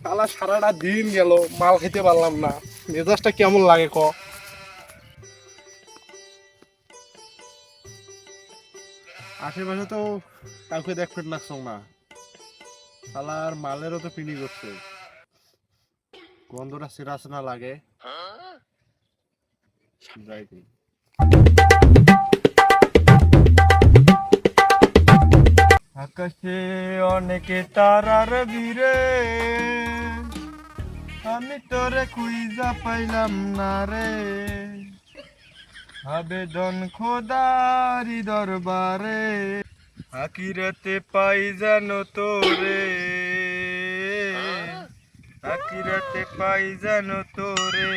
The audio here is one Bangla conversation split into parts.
শালা সারাটা দিন গেল মাল খেতে পারলাম না। মেজাজটা কেমন লাগে ক? আশেপাশে তো কাউকে দেখতে লাগছ না শালার মালেরও তো পিনি করছে। গন্ধটা সিরাস না লাগে। যাই আকাশে অনেকে তারার বীরে আমি তোরে খুঁজা পাইলাম না রে। আবেদন খোদারি দরবারে আকিরাতে পাই জানো তোরে। আকিরাতে পাই জানো তোরে।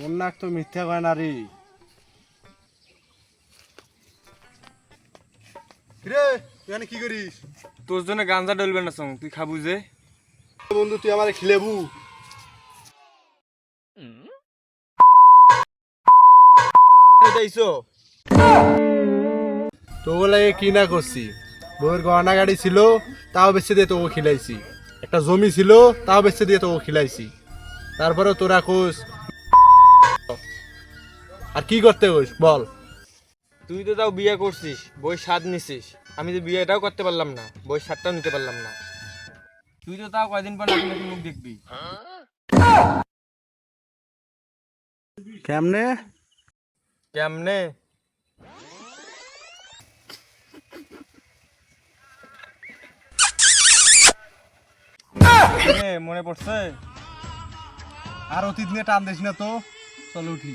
মন নাক তো মিথ্যা কয় না রে রে এখানে কি করিস? তোর জন্য গাঞ্জা ডলবে না সং তুই খাবু যে। বন্ধু তুই আমারে খিলেবু। যাইছো তো লাগে কি না করছি? বউয়ের গহনা গাড়ি ছিল তাও বেচে দিয়ে তোকে খিলাইছি। একটা জমি ছিল তাও বেচে দিয়ে তোকে খিলাইছি। তারপরে তোরা কোস আর কি করতে কোস বল। তুই তো তাও বিয়ে করছিস বই স্বাদ নিছিস। আমি তো বিয়েটাও করতে পারলাম না বই স্বাদটাও নিতে পারলাম না। তুই তো তাও কয়দিন পর নতুন মুখ দেখবি। কেমনে? কেমনে? মনে পড়ছে? আর অতীত নিয়ে টান দিস না তো। চলো উঠি।